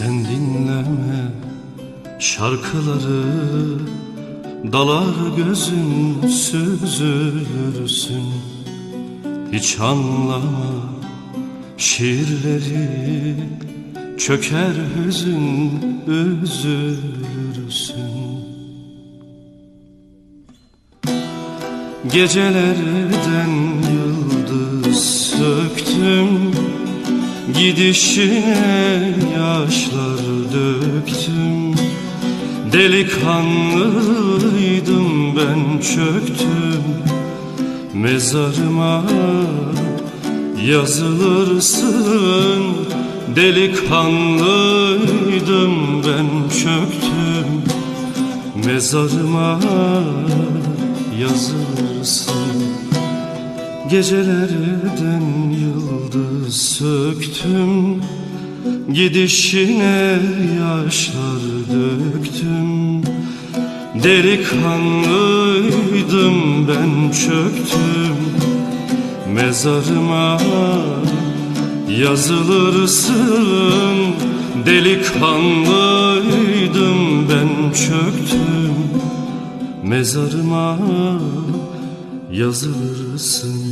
Sen dinleme şarkıları Dalar gözün süzülürsün. Hiç anlama şiirleri Çöker hüzün üzülürsün. Gecelerden yıldız söktüm Gidişine yaşlar döktüm. Delikanlıydım ben çöktüm. Mezarıma yazılırsın. Delikanlıydım ben çöktüm. Mezarıma yazılırsın. Gecelerden söktüm Gidişine yaşlar döktüm. Delikanlıydım ben çöktüm. Mezarıma yazılırsın Delikanlıydım ben çöktüm. Mezarıma yazılırsın